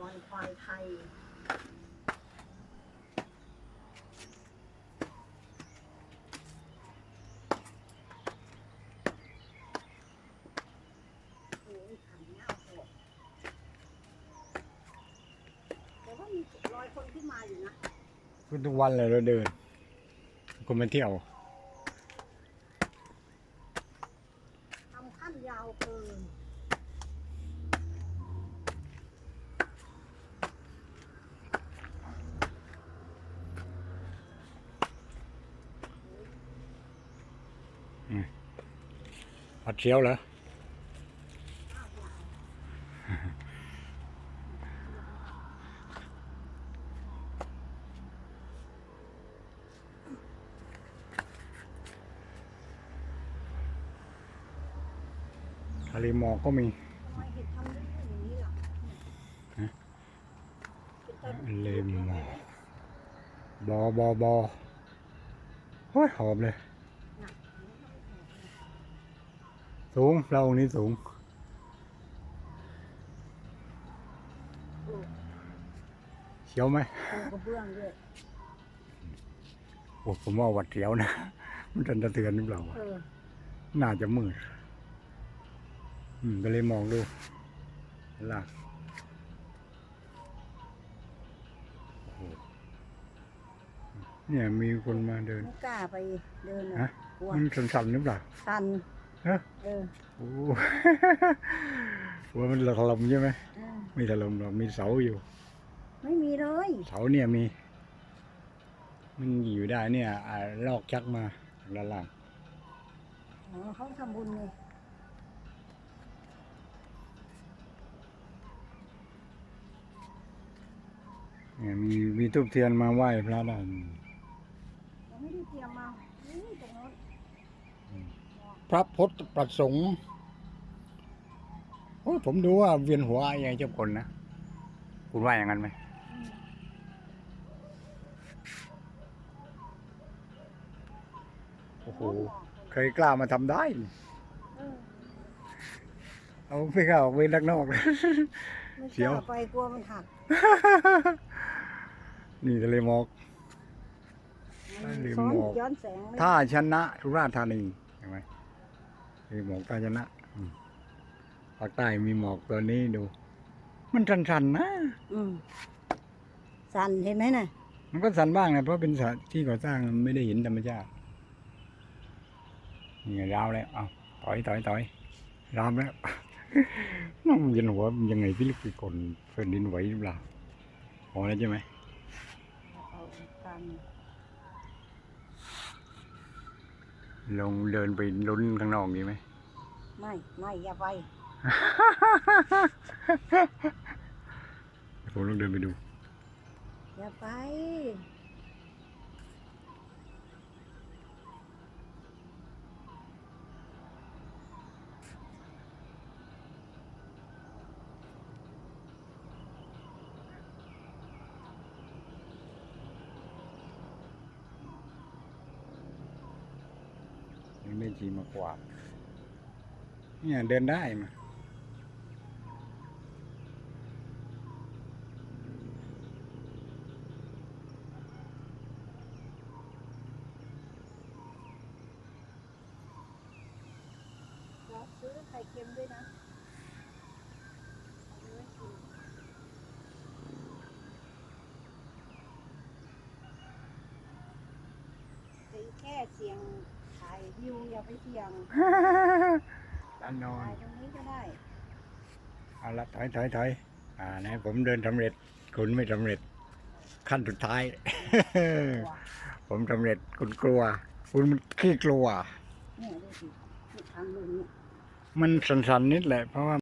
ควายควายไทยโอ้ยขันเงาโหดแต่ว่ามีรอยคนที่มาอยู่นะขึ้นทุกวันเลยเราเดิน คนมาเที่ยวทำขั้นยาวเกิน ผัดเชียวเหรอทะเลหมอกก็มีทำไมเห็ดทำได้อย่างนี้ล่ะเลหมอกบอบอบอโอ้ยหอมเลย น่ะ สูงเราองค์นี้สูงปลูกเชียวไหมปูกระเบื้องด้วยโอ้ผมว่าหวัดเสียวนะ มันจะสะเทือนหรือเปล่า เออน่าจะมืด อืมก็เลยมองดูล่างโอ้โหเนี่ยมีคนมาเดิน ไม่กล้าไปเดินฮะอะกลัวมันสั่นๆหรือเปล่า สัน ฮะเออโอ้ว่ามันถล่มใช่ไหมเออไม่ถล่มหรอกมีเสาอยู่ ไม่มีเลยเสาเนี่ยมี มันอยู่ได้เนี่ยอ่าลอกชักมาด้านล่างอ๋อเขาทำบุญไงเนี่ยมีมีทูบเทียนมาไหว้พระได้ เราไม่ได้เตรียมมานี่ตรงโน้นพ ระพุทธประสงค์โอ้ยผมดูว่าเวียนหัวอย่างเจ้าคนนะ คุณว่าอย่างนั้นไหมอืมโอ้โหใครกล้ามาทำได้ เออเอาไม่กล้าออกเว้นนักนอกไม่เสีกยวล้าไปกลัวมันหัก นี่ทะเลหมอกมันลืมซ้อนบอกย้อนแสงไม่ท่าชนะสุราษฎร์ธานีเห็นไหม ทะเลหมอกท่าชนะอืมภาคใต้มีหมอกตัวนี้ดู มันสั่นๆนะอืมสันเห็นไหมน่ะ มันก็สั่นบ้างนะเพราะเป็นสถานที่ก่อสร้างมันไม่ได้เห็นธรรมชาตินี่ไงราวแล้วเอาถอยถอยถอยรามแล้ว น้องเวียนหัวมันยังไงพี่ลึกไปกลแผ่นดินไหวหรือเปล่าพอแล้วใช่ไหม เอากัน ลงเดินไปลุ้นข้างนอกดีไหม ไม่ ไม่ อย่าไป ผมลองเดินไปดู อย่าไป นี่ไม่จีมากวาดเนี่ยเดินได้มาเราซื้อไข่เค็มด้วยนะเอาไว้กินตีแค่เสียง วิวอย่าไปเสี่ยงด้านนอนถ่ายตรงนี้ก็ได้เอาละถอยถอยถอยอ่านะผมเดินสำเร็จ คุณไม่สำเร็จ ขั้นสุดท้าย ผมสำเร็จคุณกลัว คุณมันขี้กลัว เนี่ยดูสิที่ทางลงเนี่ย มันสั่นๆนิดแหละเพราะว่า